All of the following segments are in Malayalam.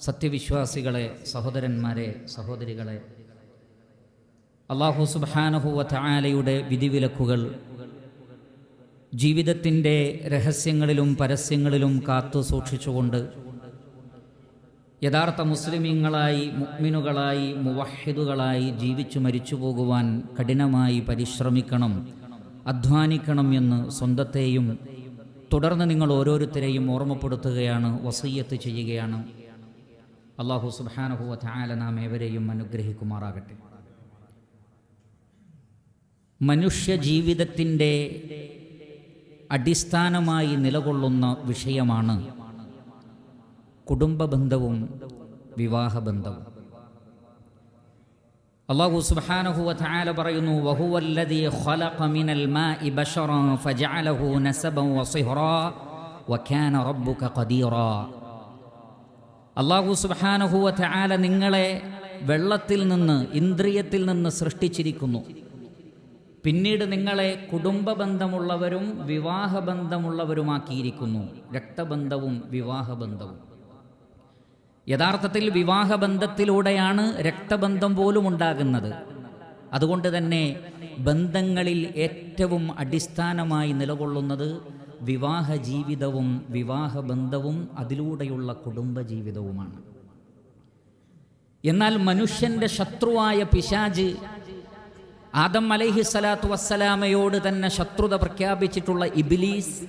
സത്യവിശ്വാസികളെ സഹോദരന്മാരെ സഹോദരികളെ. അള്ളാഹു സുബാനഹുവ വിധിവിലക്കുകൾ ജീവിതത്തിന്റെ രഹസ്യങ്ങളിലും പരസ്യങ്ങളിലും കാത്തു സൂക്ഷിച്ചുകൊണ്ട് യഥാർത്ഥ മുസ്ലിമീങ്ങളായി മുഗ്മിനുകളായി മുവഹിദുകളായി ജീവിച്ചു മരിച്ചു പോകുവാൻ കഠിനമായി പരിശ്രമിക്കണം അധ്വാനിക്കണം എന്ന് സ്വന്തത്തെയും തുടർന്ന് നിങ്ങൾ ഓരോരുത്തരെയും ഓർമ്മപ്പെടുത്തുകയാണ് വസയ്യത്ത് ചെയ്യുകയാണ്. അള്ളാഹു സുബാനഹുവ ചായാല നാം ഏവരെയും അനുഗ്രഹിക്കുമാറാകട്ടെ. മനുഷ്യ ജീവിതത്തിന്റെ അടിസ്ഥാനമായി നിലകൊള്ളുന്ന വിഷയമാണ് കുടുംബബന്ധവും വിവാഹബന്ധവും. അള്ളാഹു സുബാനഹുവ ചായാല പറയുന്നു വഹുവല്ലദീ ഖലഖ മിനൽ മാഇ ബശറ ഫജഅലഹു നസബൻ വസിഹ്റ വകാന റബ്ബുക ഖദീറാ. അള്ളാഹു സുബ്ഹാനഹു ചാല നിങ്ങളെ വെള്ളത്തിൽ നിന്ന് ഇന്ദ്രിയത്തിൽ നിന്ന് സൃഷ്ടിച്ചിരിക്കുന്നു. പിന്നീട് നിങ്ങളെ കുടുംബ കുടുംബബന്ധമുള്ളവരും വിവാഹബന്ധമുള്ളവരുമാക്കിയിരിക്കുന്നു. രക്തബന്ധവും വിവാഹബന്ധവും. യഥാർത്ഥത്തിൽ വിവാഹബന്ധത്തിലൂടെയാണ് രക്തബന്ധം പോലും ഉണ്ടാകുന്നത്. അതുകൊണ്ട് തന്നെ ബന്ധങ്ങളിൽ ഏറ്റവും അടിസ്ഥാനമായി നിലകൊള്ളുന്നത് വിവാഹ ജീവിതവും വിവാഹ ബന്ധവും അതിലൂടെയുള്ള കുടുംബ ജീവിതവുമാണ് എന്നാൽ മനുഷ്യന്റെ ശത്രുവായ പിശാജ് ആദം അലൈഹി സ്വലാത്തു വസ്സലാമയോട് തന്നെ ശത്രുത പ്രഖ്യാപിച്ചിട്ടുള്ള ഇബിലീസ്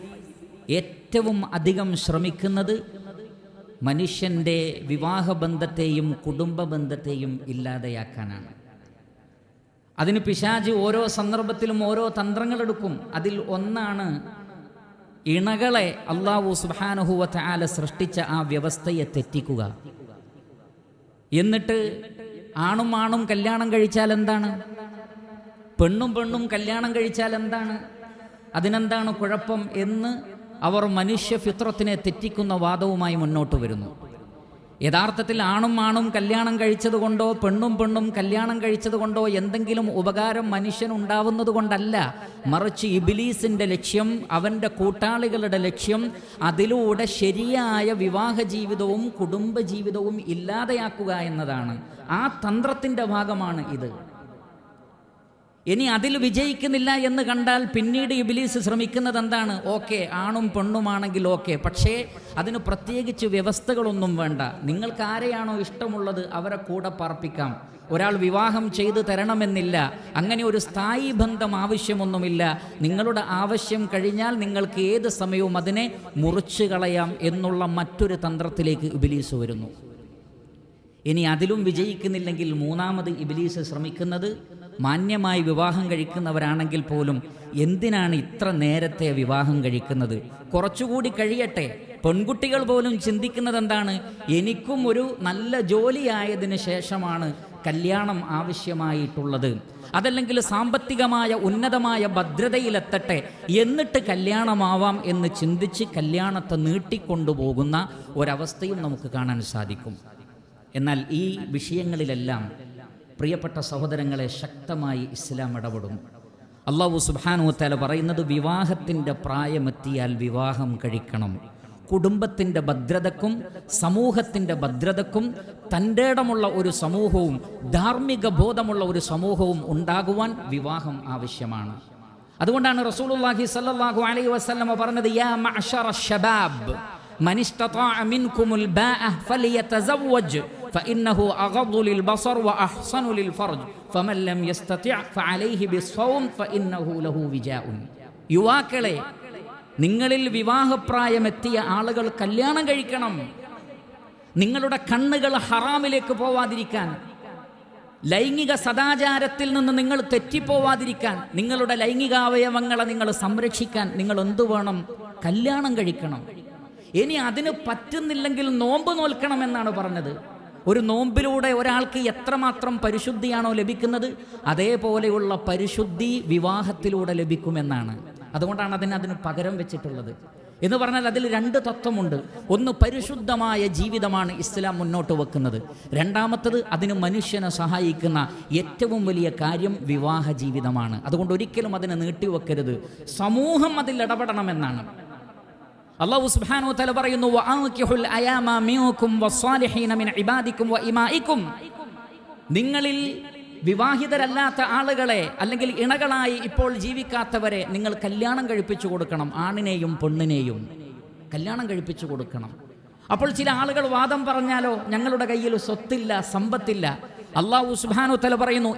ഏറ്റവും അധികം ശ്രമിക്കുന്നത് മനുഷ്യന്റെ വിവാഹ വിവാഹബന്ധത്തെയും കുടുംബ ബന്ധത്തെയും ഇല്ലാതെയാക്കാനാണ്. അതിന് പിശാജ് ഓരോ സന്ദർഭത്തിലും ഓരോ തന്ത്രങ്ങളെടുക്കും. അതിൽ ഒന്നാണ് ഇണകളെ അള്ളാഹു സുബാനുഹുവത്ത് ആല സൃഷ്ടിച്ച ആ വ്യവസ്ഥയെ തെറ്റിക്കുക. എന്നിട്ട് ആണും ആണും കല്യാണം കഴിച്ചാൽ എന്താണ്? പെണ്ണും പെണ്ണും കല്യാണം കഴിച്ചാൽ എന്താണ്? അതിനെന്താണ് കുഴപ്പം എന്ന് അവർ മനുഷ്യ ഫിത്രത്തിനെ തെറ്റിക്കുന്ന വാദവുമായി മുന്നോട്ട് വരുന്നു. യഥാർത്ഥത്തിൽ ആണും ആണും കല്യാണം കഴിച്ചതുകൊണ്ടോ പെണ്ണും പെണ്ണും കല്യാണം കഴിച്ചതുകൊണ്ടോ എന്തെങ്കിലും ഉപകാരം മനുഷ്യനുണ്ടാവുന്നത് കൊണ്ടല്ല. മറിച്ച് ഇബിലീസിന്റെ ലക്ഷ്യം അവന്റെ കൂട്ടാളികളുടെ ലക്ഷ്യം അതിലൂടെ ശരിയായ വിവാഹ ജീവിതവും കുടുംബ ജീവിതവും ഇല്ലാതെയാക്കുക എന്നതാണ്. ആ തന്ത്രത്തിന്റെ ഭാഗമാണ് ഇത്. ഇനി അതിൽ വിജയിക്കുന്നില്ല എന്ന് കണ്ടാൽ പിന്നീട് ഇബിലീസ് ശ്രമിക്കുന്നത് എന്താണ്? ഓക്കെ ആണും പെണ്ണുമാണെങ്കിൽ ഓക്കെ. പക്ഷേ അതിന് പ്രത്യേകിച്ച് വ്യവസ്ഥകളൊന്നും വേണ്ട. നിങ്ങൾക്ക് ആരെയാണോ ഇഷ്ടമുള്ളത് അവരെ കൂടെ പാർപ്പിക്കാം. ഒരാൾ വിവാഹം ചെയ്തു തരണമെന്നില്ല. അങ്ങനെ ഒരു സ്ഥായി ബന്ധം ആവശ്യമൊന്നുമില്ല. നിങ്ങളുടെ ആവശ്യം കഴിഞ്ഞാൽ നിങ്ങൾക്ക് ഏത് സമയവും അതിനെ മുറിച്ചു കളയാം എന്നുള്ള മറ്റൊരു തന്ത്രത്തിലേക്ക് ഇബിലീസ് വരുന്നു. ഇനി അതിലും വിജയിക്കുന്നില്ലെങ്കിൽ മൂന്നാമത് ഇബിലീസ് ശ്രമിക്കുന്നത് മാന്യമായി വിവാഹം കഴിക്കുന്നവരാണെങ്കിൽ പോലും എന്തിനാണ് ഇത്ര നേരത്തെ വിവാഹം കഴിക്കുന്നത്? കുറച്ചുകൂടി കഴിയട്ടെ. പെൺകുട്ടികൾ പോലും ചിന്തിക്കുന്നത് എന്താണ് എനിക്കും ഒരു നല്ല ജോലിയായതിന് ശേഷമാണ് കല്യാണം ആവശ്യമായിട്ടുള്ളത്. അതല്ലെങ്കിൽ സാമ്പത്തികമായ ഉന്നതമായ ഭദ്രതയിലെത്തട്ടെ. എന്നിട്ട് കല്യാണമാവാം എന്ന് ചിന്തിച്ച് കല്യാണത്തെ നീട്ടിക്കൊണ്ടുപോകുന്ന ഒരവസ്ഥയും നമുക്ക് കാണാൻ സാധിക്കും. എന്നാൽ ഈ വിഷയങ്ങളിലെല്ലാം പ്രിയപ്പെട്ട സഹോദരങ്ങളെ ശക്തമായി ഇസ്ലാം ഇടപെടുന്നു അള്ളാഹു സുബാനുവത്താല പറയുന്നത് വിവാഹത്തിന്റെ പ്രായമെത്തിയാൽ വിവാഹം കഴിക്കണം. കുടുംബത്തിന്റെ ഭദ്രതക്കും സമൂഹത്തിന്റെ ഭദ്രതക്കും തന്റെ ഇടമുള്ള ഒരു സമൂഹവും ധാർമ്മിക ബോധമുള്ള ഒരു സമൂഹവും ഉണ്ടാകുവാൻ വിവാഹം ആവശ്യമാണ്. അതുകൊണ്ടാണ് റസൂലുള്ളാഹി സല്ലല്ലാഹു അലൈഹി വസല്ലമ പറഞ്ഞത് യാ മഅ്ശറ ശബാബ് മനിസ്തതാഅ മിൻകുമുൽ ബാഅ ഫലിയതസവ്വജ്. فإنه أغض للبصر وأحصن للفرج فمن لم يستطع فعليه بالصوم فإنه له وجاء യുവാക്കളെ നിങ്ങളിൽ വിവാഹപ്രായമെത്തിയ ആളുകൾ കല്യാണം കഴിക്കണം നിങ്ങളുടെ കണ്ണുകൾ ഹറാമിലേക്ക് പോവാതിരിക്കാൻ ലൈംഗിക സദാചാരത്തിൽ നിന്ന് നിങ്ങൾ തെറ്റിപ്പോവാതിരിക്കാൻ നിങ്ങളുടെ ലൈംഗികാവയവങ്ങളെ നിങ്ങൾ സംരക്ഷിക്കാൻ നിങ്ങൾ എന്തു വേണം കല്യാണം കഴിക്കണം ഇനി അതിന് പറ്റുന്നില്ലെങ്കിൽ നോമ്പ് നോൽക്കണം എന്നാണ് പറഞ്ഞത് ഒരു നോമ്പിലൂടെ ഒരാൾക്ക് എത്രമാത്രം പരിശുദ്ധിയാണോ ലഭിക്കുന്നത് അതേപോലെയുള്ള പരിശുദ്ധി വിവാഹത്തിലൂടെ ലഭിക്കുമെന്നാണ്. അതുകൊണ്ടാണ് അതിന് അതിന് പകരം വെച്ചിട്ടുള്ളത്. എന്ന് പറഞ്ഞാൽ അതിൽ രണ്ട് തത്വമുണ്ട്. ഒന്ന് പരിശുദ്ധമായ ജീവിതമാണ് ഇസ്ലാം മുന്നോട്ട് വെക്കുന്നത്. രണ്ടാമത്തത് അതിന് മനുഷ്യനെ സഹായിക്കുന്ന ഏറ്റവും വലിയ കാര്യം വിവാഹ ജീവിതമാണ്. അതുകൊണ്ട് ഒരിക്കലും അതിനെ നീട്ടിവെക്കരുത്. സമൂഹം അതിൽ ഇടപെടണമെന്നാണ്. അള്ളാഹു സുബ്ഹാനഹു തല പറയുന്നു മിൻ ഇബാദിക്കും നിങ്ങളിൽ വിവാഹിതരല്ലാത്ത ആളുകളെ അല്ലെങ്കിൽ ഇണകളായി ഇപ്പോൾ ജീവിക്കാത്തവരെ നിങ്ങൾ കല്യാണം കഴിപ്പിച്ചു കൊടുക്കണം ആണിനെയും പെണ്ണിനെയും കല്യാണം കഴിപ്പിച്ചു കൊടുക്കണം. അപ്പോൾ ചില ആളുകൾ വാദം പറഞ്ഞാലോ ഞങ്ങളുടെ കയ്യിൽ സ്വത്തില്ല സമ്പത്തില്ല. അള്ളാഹു സുബാനു തല പറയുന്നു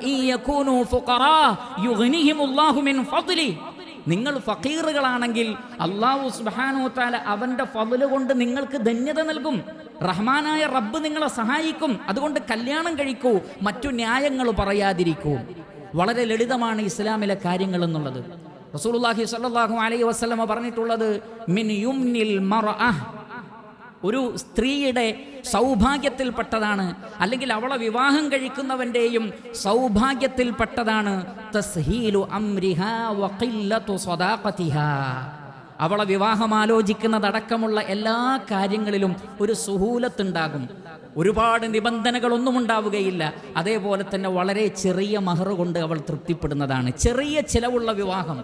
നിങ്ങൾ ഫക്കീറുകളാണെങ്കിൽ അള്ളാഹു സുബ്ഹാനഹു താല അവന്റെ ഫضൽ കൊണ്ട് നിങ്ങൾക്ക് ധന്യത നൽകും. റഹ്മാനായ റബ്ബ് നിങ്ങളെ സഹായിക്കും. അതുകൊണ്ട് കല്യാണം കഴിക്കൂ. മറ്റു ന്യായങ്ങൾ പറയാതിരിക്കൂ. വളരെ ലളിതമാണ് ഇസ്ലാമിലെ കാര്യങ്ങൾ എന്നുള്ളത്. റസൂലുള്ളാഹി സ്വല്ലല്ലാഹു അലൈഹി വസല്ലമ പറഞ്ഞിട്ടുള്ളത് മിൻ യുംനിൽ മർഅഹ്. ഒരു സ്ത്രീയുടെ സൗഭാഗ്യത്തിൽപ്പെട്ടതാണ് അല്ലെങ്കിൽ അവളെ വിവാഹം കഴിക്കുന്നവന്റെയും സൗഭാഗ്യത്തിൽപ്പെട്ടതാണ്. തസ്ഹീലു അംരിഹാ വഖില്ലതു സ്വദാഖതിഹാ അവളെ വിവാഹം ആലോചിക്കുന്നതടക്കമുള്ള എല്ലാ കാര്യങ്ങളിലും ഒരു സുഹൂലത്തുണ്ടാകും. ഒരുപാട് നിബന്ധനകളൊന്നും ഉണ്ടാവുകയില്ല. അതേപോലെ തന്നെ വളരെ ചെറിയ മഹർ കൊണ്ട് അവൾ തൃപ്തിപ്പെടുന്നതാണ്. ചെറിയ ചിലവുള്ള വിവാഹം.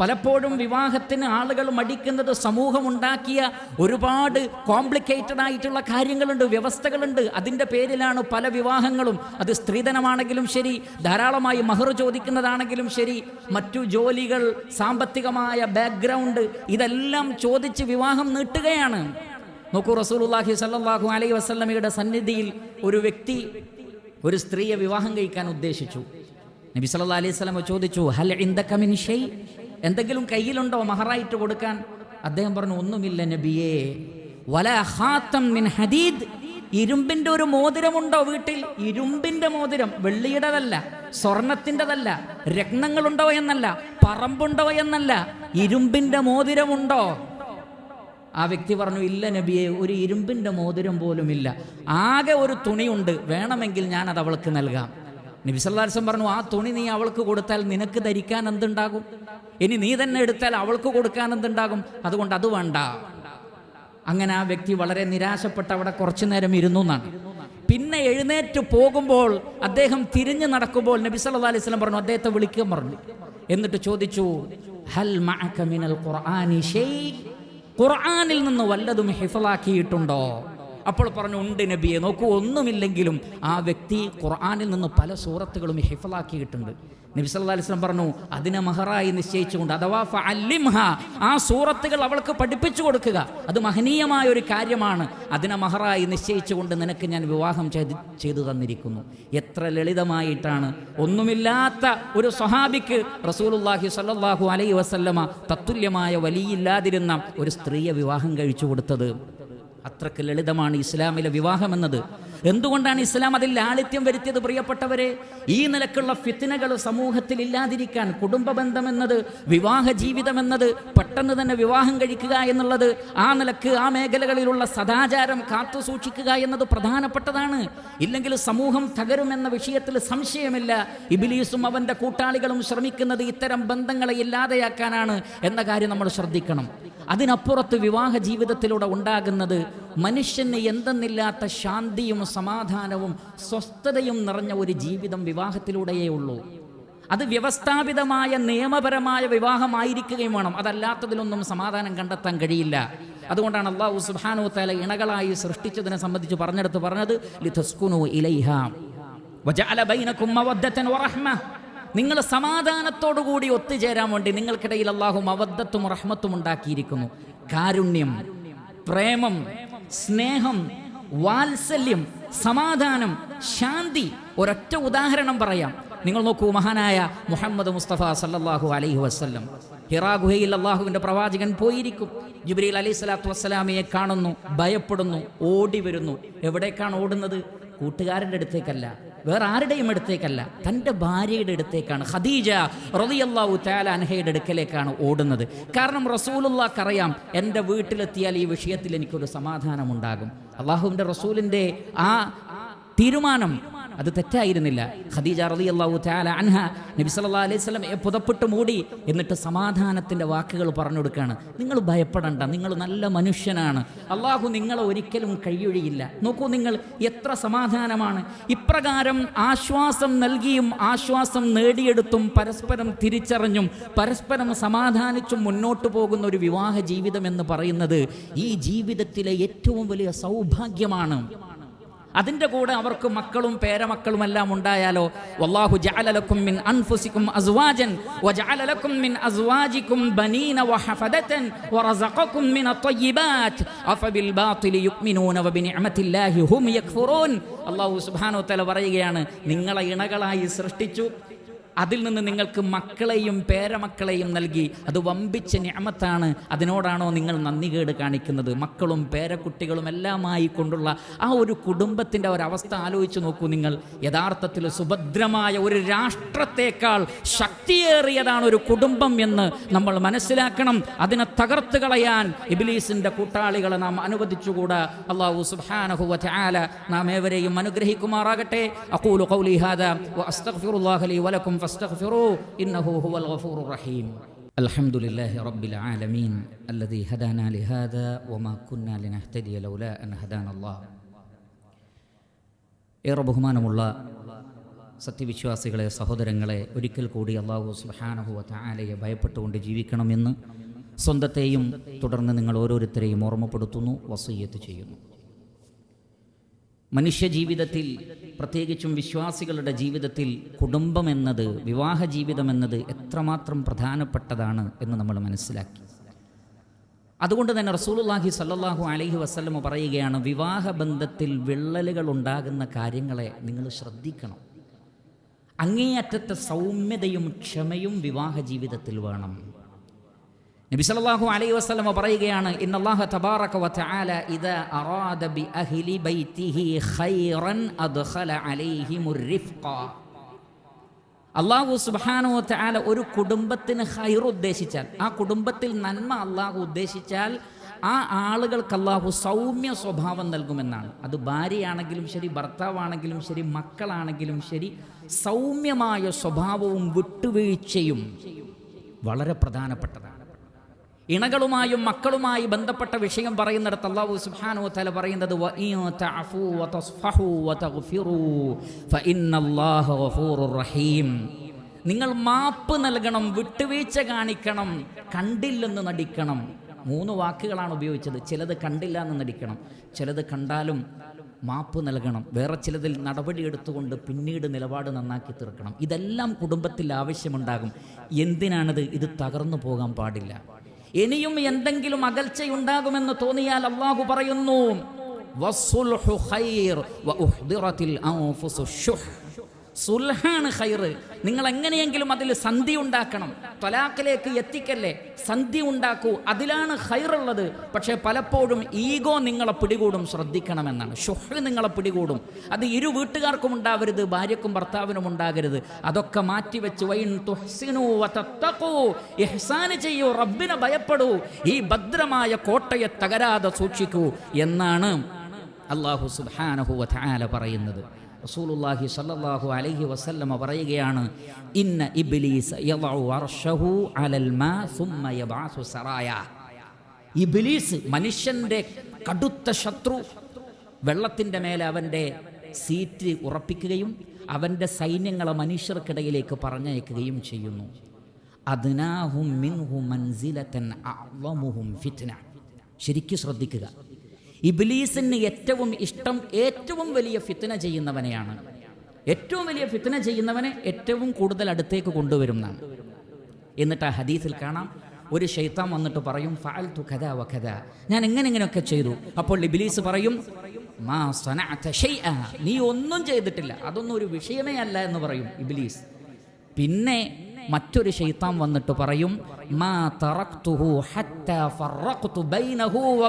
പലപ്പോഴും വിവാഹത്തിന് ആളുകൾ മടിക്കുന്നത് സമൂഹമുണ്ടാക്കിയ ഒരുപാട് കോംപ്ലിക്കേറ്റഡ് ആയിട്ടുള്ള കാര്യങ്ങളുണ്ട് വ്യവസ്ഥകളുണ്ട്. അതിന്റെ പേരിലാണ് പല വിവാഹങ്ങളും. അത് സ്ത്രീധനമാണെങ്കിലും ശരി ധാരാളമായി മഹർ ചോദിക്കുന്നതാണെങ്കിലും ശരി മറ്റു ജോലികൾ സാമ്പത്തികമായ ബാക്ക്ഗ്രൗണ്ട് ഇതെല്ലാം ചോദിച്ച് വിവാഹം നീട്ടുകയാണ്. നോക്കൂ റസൂലുള്ളാഹി സല്ലല്ലാഹു അലൈഹി വസല്ലമയുടെ സന്നിധിയിൽ ഒരു വ്യക്തി ഒരു സ്ത്രീയെ വിവാഹം കഴിക്കാൻ ഉദ്ദേശിച്ചു. നബി സല്ലല്ലാഹു അലൈഹി വസല്ലമ ചോദിച്ചു ഹൽ ഇൻദക മിൻ ഷൈ? എന്തെങ്കിലും കയ്യിലുണ്ടോ മഹറായിട്ട് കൊടുക്കാൻ? അദ്ദേഹം പറഞ്ഞു ഒന്നുമില്ല നബിയേ. വല ഹാത്തം മിൻ ഹദീദ്. ഇരുമ്പിന്റെ ഒരു മോതിരമുണ്ടോ വീട്ടിൽ? ഇരുമ്പിന്റെ മോതിരം വെള്ളിയുടേതല്ല സ്വർണത്തിന്റെതല്ല രത്നങ്ങളുണ്ടോ എന്നല്ല പറമ്പുണ്ടോ എന്നല്ല ഇരുമ്പിന്റെ മോതിരമുണ്ടോ? ആ വ്യക്തി പറഞ്ഞു ഇല്ല നബിയെ ഒരു ഇരുമ്പിന്റെ മോതിരം പോലും ഇല്ല ആകെ ഒരു തുണിയുണ്ട് വേണമെങ്കിൽ ഞാൻ അത് അവൾക്ക് നൽകാം. നബി സല്ലാസം പറഞ്ഞു ആ തുണി നീ അവൾക്ക് കൊടുത്താൽ നിനക്ക് ധരിക്കാൻ എന്തുണ്ടാകും? ഇനി നീ തന്നെ എടുത്താൽ അവൾക്ക് കൊടുക്കാൻ എന്തുണ്ടാകും? അതുകൊണ്ട് അത് വേണ്ട. അങ്ങനെ ആ വ്യക്തി വളരെ നിരാശപ്പെട്ട് അവിടെ കുറച്ചു നേരം ഇരുന്നു എന്നാണ്. പിന്നെ എഴുന്നേറ്റ് പോകുമ്പോൾ അദ്ദേഹം തിരിഞ്ഞു നടക്കുമ്പോൾ നബി സല്ലാ അലൈഹി സ്വലം പറഞ്ഞു അദ്ദേഹത്തെ വിളിക്കാൻ പറഞ്ഞു. എന്നിട്ട് ചോദിച്ചു ഹൽ ഖുർആനിൽ നിന്ന് വല്ലതും ഹിഫലാക്കിയിട്ടുണ്ടോ അപ്പോൾ പറഞ്ഞു ഉണ്ട് നബിയെ നോക്കൂ ഒന്നുമില്ലെങ്കിലും ആ വ്യക്തി ഖുർആാനിൽ നിന്ന് പല സൂറത്തുകളും ഹിഫലാക്കിയിട്ടുണ്ട് നബി സല്ലല്ലാഹു അലൈഹി വസല്ലം പറഞ്ഞു അതിനെ മഹറായി നിശ്ചയിച്ചുകൊണ്ട് അഥവാ ഫഅല്ലിംഹ ആ സൂറത്തുകൾ അവൾക്ക് പഠിപ്പിച്ചു കൊടുക്കുക. അത് മഹനീയമായ ഒരു കാര്യമാണ്. അതിനെ മഹറായി നിശ്ചയിച്ചുകൊണ്ട് നിനക്ക് ഞാൻ വിവാഹം ചെയ്ത് ചെയ്തു തന്നിരിക്കുന്നു. എത്ര ലളിതമായിട്ടാണ്. ഒന്നുമില്ലാത്ത ഒരു സ്വഹാബിക്ക് റസൂലുള്ളാഹി സല്ലാഹു അലൈ വസല്ലമ തത്തുല്യമായ വലിയില്ലാതിരുന്ന ഒരു സ്ത്രീയെ വിവാഹം കഴിച്ചു കൊടുത്തത്. അത്രയ്ക്ക് ലളിതമാണ് ഇസ്ലാമിലെ വിവാഹം എന്നത്. എന്തുകൊണ്ടാണ് ഇസ്ലാം അതിൽ ലാളിത്യം വരുത്തിയത് പ്രിയപ്പെട്ടവരെ? ഈ നിലക്കുള്ള ഫിത്തിനകൾ സമൂഹത്തിൽ ഇല്ലാതിരിക്കാൻ കുടുംബ ബന്ധം എന്നത് വിവാഹ ജീവിതം എന്നത് പെട്ടെന്ന് തന്നെ വിവാഹം കഴിക്കുക എന്നുള്ളത് ആ നിലയ്ക്ക് ആ മേഖലകളിലുള്ള സദാചാരം കാത്തു സൂക്ഷിക്കുക എന്നത് പ്രധാനപ്പെട്ടതാണ്. ഇല്ലെങ്കിൽ സമൂഹം തകരുമെന്ന വിഷയത്തിൽ സംശയമില്ല. ഇബിലീസും അവന്റെ കൂട്ടാളികളും ശ്രമിക്കുന്നത് ഇത്തരം ബന്ധങ്ങളെ ഇല്ലാതെയാക്കാനാണ് എന്ന കാര്യം നമ്മൾ ശ്രദ്ധിക്കണം. അതിനപ്പുറത്ത് വിവാഹ ജീവിതത്തിലൂടെ ഉണ്ടാകുന്നത് മനുഷ്യന് എന്തെന്നില്ലാത്ത ശാന്തിയും സമാധാനവും സ്വസ്ഥതയും നിറഞ്ഞ ഒരു ജീവിതം വിവാഹത്തിലൂടെയേ ഉള്ളൂ. അത് വ്യവസ്ഥാപിതമായ നിയമപരമായ വിവാഹമായിരിക്കുകയും വേണം. അതല്ലാത്തതിലൊന്നും സമാധാനം കണ്ടെത്താൻ കഴിയില്ല. അതുകൊണ്ടാണ് അള്ളാഹു സുബ്ഹാനഹു തല ഇണകളായി സൃഷ്ടിച്ചതിനെ സംബന്ധിച്ച് പറഞ്ഞെടുത്ത് പറഞ്ഞത് ലിഥസ്കുനു ഇലൈഹ നിങ്ങൾ സമാധാനത്തോടുകൂടി ഒത്തുചേരാൻ വേണ്ടി നിങ്ങൾക്കിടയിൽ അള്ളാഹു മവദ്ദത്തും റഹ്മത്തും ഉണ്ടാക്കിയിരിക്കുന്നു. കാരുണ്യം പ്രേമം സ്നേഹം വാത്സല്യം സമാധാനം ശാന്തി. ഒരൊറ്റ ഉദാഹരണം പറയാം. നിങ്ങൾ നോക്കൂ മഹാനായ മുഹമ്മദ് മുസ്തഫ സല്ലാഹു അലൈഹി വസ്ല്ലം. ഹിറാ ഗുഹയിൽ അള്ളാഹുവിന്റെ പ്രവാചകൻ പോയിരിക്കും. ജിബ്രീൽ അലൈഹി സ്വലാത്തു വസ്സലാമയെ കാണുന്നു ഭയപ്പെടുന്നു ഓടി വരുന്നു എവിടേക്കാണ് ഓടുന്നത്? കൂട്ടുകാരന്റെ അടുത്തേക്കല്ല. വേറെ ആരുടെയും അടുത്തേക്കല്ല തന്റെ ഭാര്യയുടെ അടുത്തേക്കാണ്. ഖദീജ റളിയല്ലാഹു തആല അൻഹയുടെ അടുക്കലേക്കാണ് ഓടുന്നത്. കാരണം റസൂലുള്ളാഹ്ക്കറിയാം എന്റെ വീട്ടിലെത്തിയാൽ ഈ വിഷയത്തിൽ എനിക്കൊരു സമാധാനമുണ്ടാകും. അള്ളാഹുവിന്റെ റസൂലിന്റെ ആ തീരുമാനം അത് തെറ്റായിരുന്നില്ല. ഖദീജ റലി അള്ളാഹു താല അൻഹ നബി സല്ലാ അലൈഹി സ്വലം പുതപ്പെട്ട് മൂടി എന്നിട്ട് സമാധാനത്തിന്റെ വാക്കുകൾ പറഞ്ഞു കൊടുക്കുകയാണ്. നിങ്ങൾ ഭയപ്പെടണ്ട. നിങ്ങൾ നല്ല മനുഷ്യനാണ്. അള്ളാഹു നിങ്ങളെ ഒരിക്കലും കഴിയൊഴിയില്ല നോക്കൂ നിങ്ങൾ എത്ര സമാധാനമാണ്. ഇപ്രകാരം ആശ്വാസം നൽകിയും ആശ്വാസം നേടിയെടുത്തും പരസ്പരം തിരിച്ചറിഞ്ഞും പരസ്പരം സമാധാനിച്ചും മുന്നോട്ട് പോകുന്ന ഒരു വിവാഹ ജീവിതം എന്ന് പറയുന്നത് ഈ ജീവിതത്തിലെ ഏറ്റവും വലിയ സൗഭാഗ്യമാണ്. അതിന്റെ കൂടെ അവർക്ക് മക്കളും പേരമക്കളും എല്ലാം ഉണ്ടായാലോ? വല്ലാഹു ജഅലലക്കും മിൻ അൻഫുസിക്കും അസ്വാജൻ വജഅലലക്കും മിൻ അസ്വാജിക്കും ബനീന വഹഫദതൻ വറസഖക്കും മിന ത്വയ്യിബാത്ത് അഫബിൽ ബാത്തിലി യുക്മിനൂന വബിനിഅമത്തില്ലാഹി ഹും യക്ഫുറൂൻ. അല്ലാഹു സുബ്ഹാനഹു വ തആല പറയുകയാണ് നിങ്ങളെ ഇണകളായി സൃഷ്ടിച്ചു അതിൽ നിന്ന് നിങ്ങൾക്ക് മക്കളെയും പേരമക്കളെയും നൽകി അത് വമ്പിച്ച ഞാമത്താണ് അതിനോടാണോ നിങ്ങൾ നന്ദി കേട് കാണിക്കുന്നത്? മക്കളും പേരക്കുട്ടികളും എല്ലാമായി കൊണ്ടുള്ള ആ ഒരു കുടുംബത്തിന്റെ ഒരവസ്ഥ ആലോചിച്ച് നോക്കൂ നിങ്ങൾ. യഥാർത്ഥത്തിൽ സുഭദ്രമായ ഒരു രാഷ്ട്രത്തേക്കാൾ ശക്തിയേറിയതാണ് ഒരു കുടുംബം എന്ന് നമ്മൾ മനസ്സിലാക്കണം. അതിനെ തകർത്ത് കളയാൻ ഇബിലീസിന്റെ കൂട്ടാളികളെ നാം അനുവദിച്ചുകൂടാ. അള്ളാഹു സുബ്ഹാനഹു വ നാം ഏവരെയും അനുഗ്രഹിക്കുമാറാകട്ടെ. അക്കൂലു ഖൗലി ഹാദാ വഅസ്തഗ്ഫിറുല്ലാഹ ലി വലക്കും فاستغفروه إنه هو الغفور الرحيم الحمد لله رب العالمين الذي هدانا لهذا وما كنا لنهتدي لولا أن هدانا الله ഏറെ ബഹുമാനമുള്ള സത്യവിശ്വാസികളെ സഹോദരങ്ങളെ ഒരിക്കൽ കൂടി അള്ളാഹു സുബാനഹുവ താലയെ ഭയപ്പെട്ടുകൊണ്ട് ജീവിക്കണമെന്ന് സ്വന്തത്തെയും തുടർന്ന് നിങ്ങൾ ഓരോരുത്തരെയും ഓർമ്മപ്പെടുത്തുന്നു വസയ്യത്ത് ചെയ്യുന്നു മനുഷ്യ ജീവിതത്തിൽ പ്രത്യേകിച്ചും വിശ്വാസികളുടെ ജീവിതത്തിൽ കുടുംബം എന്നത് വിവാഹ ജീവിതം എന്നത് എത്രമാത്രം പ്രധാനപ്പെട്ടതാണ് എന്ന് നമ്മൾ മനസ്സിലാക്കി. അതുകൊണ്ട് തന്നെ റസൂലുള്ളാഹി സല്ലാഹു അലഹി വസ്ലമ പറയുകയാണ് വിവാഹ ബന്ധത്തിൽ വിള്ളലുകൾ ഉണ്ടാകുന്ന കാര്യങ്ങളെ നിങ്ങൾ ശ്രദ്ധിക്കണം. അങ്ങേയറ്റത്തെ സൗമ്യതയും ക്ഷമയും വിവാഹ ജീവിതത്തിൽ വേണം. നബി സല്ലല്ലാഹു അലൈഹി പറയുകയാണ് ഇന്നല്ലാഹ തബാറക വതആല തആല ഇദാ ബി അള്ളാഹു സുബാനോ തആല ഒരു കുടുംബത്തിന് ഹൈർ ഉദ്ദേശിച്ചാൽ ആ കുടുംബത്തിൽ നന്മ അള്ളാഹു ഉദ്ദേശിച്ചാൽ ആ ആളുകൾക്ക് അള്ളാഹു സൗമ്യ സ്വഭാവം നൽകുമെന്നാണ്. അത് ഭാര്യയാണെങ്കിലും ശരി ഭർത്താവാണെങ്കിലും ശരി മക്കളാണെങ്കിലും ശരി സൗമ്യമായ സ്വഭാവവും വിട്ടുവീഴ്ചയും വളരെ പ്രധാനപ്പെട്ടതാണ്. ഇണകളുമായും മക്കളുമായി ബന്ധപ്പെട്ട വിഷയം പറയുന്നിടത്ത് അള്ളാഹു സുബ്ഹാനഹു തല പറയുന്നത് നിങ്ങൾ മാപ്പ് നൽകണം വിട്ടുവീഴ്ച കാണിക്കണം കണ്ടില്ലെന്ന് നടിക്കണം. മൂന്ന് വാക്കുകളാണ് ഉപയോഗിച്ചത്. ചിലത് കണ്ടില്ല എന്ന് നടിക്കണം ചിലത് കണ്ടാലും മാപ്പ് നൽകണം. വേറെ ചിലതിൽ നടപടി എടുത്തുകൊണ്ട് പിന്നീട് നിലപാട് നന്നാക്കി തീർക്കണം. ഇതെല്ലാം കുടുംബത്തിൽ ആവശ്യമുണ്ടാകും. എന്തിനാണിത്? ഇത് തകർന്നു പോകാൻ പാടില്ല. ഇനിയും എന്തെങ്കിലും അകൽച്ചയുണ്ടാകുമെന്ന് തോന്നിയാൽ അള്ളാഹു പറയുന്നു വസ്സുൽഹു ഖൈർ വ ഉഹ്ദിറത്തിൽ അൻഫുസു ശുഹ് സുൽഹാണ് ഹൈറ് നിങ്ങൾ എങ്ങനെയെങ്കിലും അതിൽ സന്ധി ഉണ്ടാക്കണം. തൊലാക്കിലേക്ക് എത്തിക്കല്ലേ? സന്ധി ഉണ്ടാക്കൂ. അതിലാണ് ഹൈറുള്ളത് പക്ഷേ പലപ്പോഴും ഈഗോ നിങ്ങളെ പിടികൂടും. ശ്രദ്ധിക്കണമെന്നാണ്. ഷുഹ് നിങ്ങളെ പിടികൂടും. അത് ഇരു വീട്ടുകാർക്കും ഉണ്ടാവരുത് ഭാര്യക്കും ഭർത്താവിനും ഉണ്ടാകരുത്. അതൊക്കെ മാറ്റിവെച്ച് വൈൻ ഇഹ്സാന് ചെയ്യൂ റബ്ബിനെ ഭയപ്പെടൂ. ഈ ഭദ്രമായ കോട്ടയെ തകരാതെ സൂക്ഷിക്കൂ എന്നാണ് അള്ളാഹു സുബ്ഹാനഹു വതആല പറയുന്നത്. റസൂലുള്ളാഹി സ്വല്ലല്ലാഹു അലൈഹി വസല്ലമ പറയുകയാണ് ഇന്ന ഇബ്ലീസ് ഇബ്ലീസ് മനുഷ്യന്റെ കടുത്ത ശത്രു വെള്ളത്തിന്റെ മേലെ അവന്റെ സീറ്റ് ഉറപ്പിക്കുകയും അവന്റെ സൈന്യങ്ങളെ മനുഷ്യർക്കിടയിലേക്ക് പറഞ്ഞയക്കുകയും ചെയ്യുന്നു. അതിനാഹും മിൻഹു അഅ്ളമുഹും ഫിത്ന. ശരിക്കും ശ്രദ്ധിക്കുക. ഇബ്ലീസിന് ഏറ്റവും ഇഷ്ടം ഏറ്റവും വലിയ ഫിത്തന ചെയ്യുന്നവനെയാണ്. ഏറ്റവും വലിയ ഫിത്തന ചെയ്യുന്നവനെ ഏറ്റവും കൂടുതൽ അടുത്തേക്ക് കൊണ്ടുവരുന്നതാണ്. എന്നിട്ട് ആ ഹദീസിൽ കാണാം ഒരു ഷെയ്ത്താൻ വന്നിട്ട് പറയും ഫാൽ തു കഥ വ കഥ ഞാൻ എങ്ങനെ ഇങ്ങനെയൊക്കെ ചെയ്തു. അപ്പോൾ ഇബിലീസ് പറയും മാ. നീ ഒന്നും ചെയ്തിട്ടില്ല. അതൊന്നും ഒരു വിഷയമേ അല്ല എന്ന് പറയും ഇബിലീസ്. പിന്നെ മറ്റൊരു ഷെയ്ത്താൻ വന്നിട്ട് പറയും മാ തറക്തുഹു ബൈനഹു.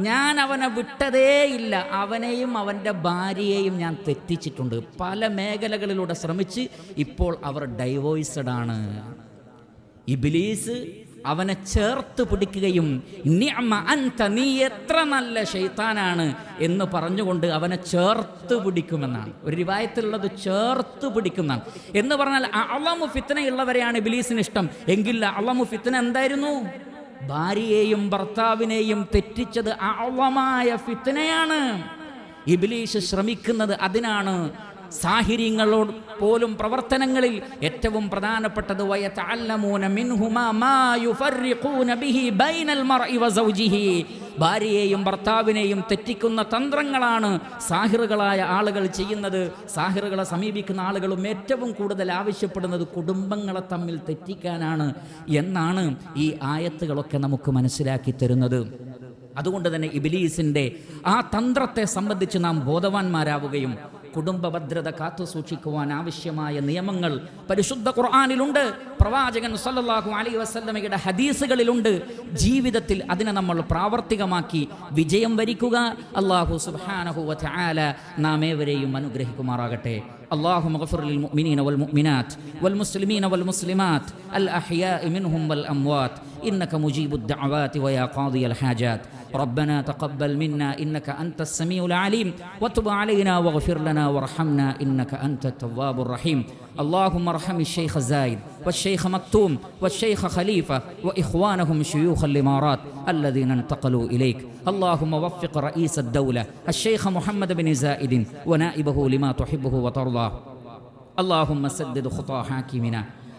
ഞാൻ അവനെ വിട്ടതേ ഇല്ല. അവനെയും അവന്റെ ഭാര്യയെയും ഞാൻ തെറ്റിച്ചിട്ടുണ്ട്. പല മേഖലകളിലൂടെ ശ്രമിച്ച് ഇപ്പോൾ അവർ ഡൈവോഴ്സഡ് ആണ്. ഇബിലീസ് അവനെ ചേർത്ത് പിടിക്കുകയും അൻത നീ എത്ര നല്ല ഷെയ്ത്താനാണ് എന്ന് പറഞ്ഞുകൊണ്ട് അവനെ ചേർത്ത് പിടിക്കുമെന്നാണ്. ഒരു രൂപായത്തിലുള്ളത് ചേർത്ത് പിടിക്കുന്നതാണ് എന്ന് പറഞ്ഞാൽ അളമു ഫിത്തനയുള്ളവരെയാണ് ഇബിലീസിന് ഇഷ്ടം. എങ്കിൽ അളമു ഫിത്തന എന്തായിരുന്നു? ഭാര്യയെയും ഭർത്താവിനെയും തെറ്റിച്ചത് അവമായ ഫിത്തനയാണ് ഇബിലീഷ് ശ്രമിക്കുന്നത് അതിനാണ്. സാഹിര്യങ്ങളോട് പോലും പ്രവർത്തനങ്ങളിൽ ഏറ്റവും പ്രധാനപ്പെട്ടത് വയതഅല്ലമൂന മിൻഹുമാ മാ യുഫർരിഖൂന ബിഹി ബൈനൽ മർഇ വസൗജിഹി. ഭാര്യയെയും ഭർത്താവിനെയും തെറ്റിക്കുന്ന തന്ത്രങ്ങളാണ് സാഹിറുകളായ ആളുകൾ ചെയ്യുന്നത്. സാഹിറുകളെ സമീപിക്കുന്ന ആളുകളും ഏറ്റവും കൂടുതൽ ആവശ്യപ്പെടുന്നത് കുടുംബങ്ങളെ തമ്മിൽ തെറ്റിക്കാനാണ് എന്നാണ് ഈ ആയത്തുകളൊക്കെ നമുക്ക് മനസ്സിലാക്കി തരുന്നത്. അതുകൊണ്ട് തന്നെ ഇബിലീസിന്റെ ആ തന്ത്രത്തെ സംബന്ധിച്ച് നാം ബോധവാന്മാരാവുകയും കുടുംബഭദ്രത കാത്തുസൂക്ഷിക്കുവാൻ കാത്തു സൂക്ഷിക്കുവാൻ ആവശ്യമായ നിയമങ്ങൾ പരിശുദ്ധ ഖുർആാനിലുണ്ട്. പ്രവാചകൻ സല്ലല്ലാഹു അലൈഹി വസല്ലമയുടെ ഹദീസുകളിലുണ്ട് ജീവിതത്തിൽ അതിനെ നമ്മൾ പ്രാവർത്തികമാക്കി വിജയം വരിക്കുക അള്ളാഹു സുബ്ഹാനഹു വ തആല നാം ഏവരെയും അനുഗ്രഹിക്കുമാറാകട്ടെ اللهم اغفر للمؤمنين والمؤمنات والمسلمين والمسلمات الأحياء منهم والأموات إنك مجيب الدعوات ويا قاضي الحاجات ربنا تقبل منا إنك أنت السميع العليم وتب علينا واغفر لنا وارحمنا إنك أنت التواب الرحيم اللهم ارحم الشيخ زايد والشيخ مكتوم والشيخ خليفة وإخوانهم شيوخ الإمارات الذين انتقلوا إليك. اللهم وفق رئيس الدولة الشيخ محمد بن زائد ونائبه لما تحبه وترضاه. اللهم سدد خطى حاكمنا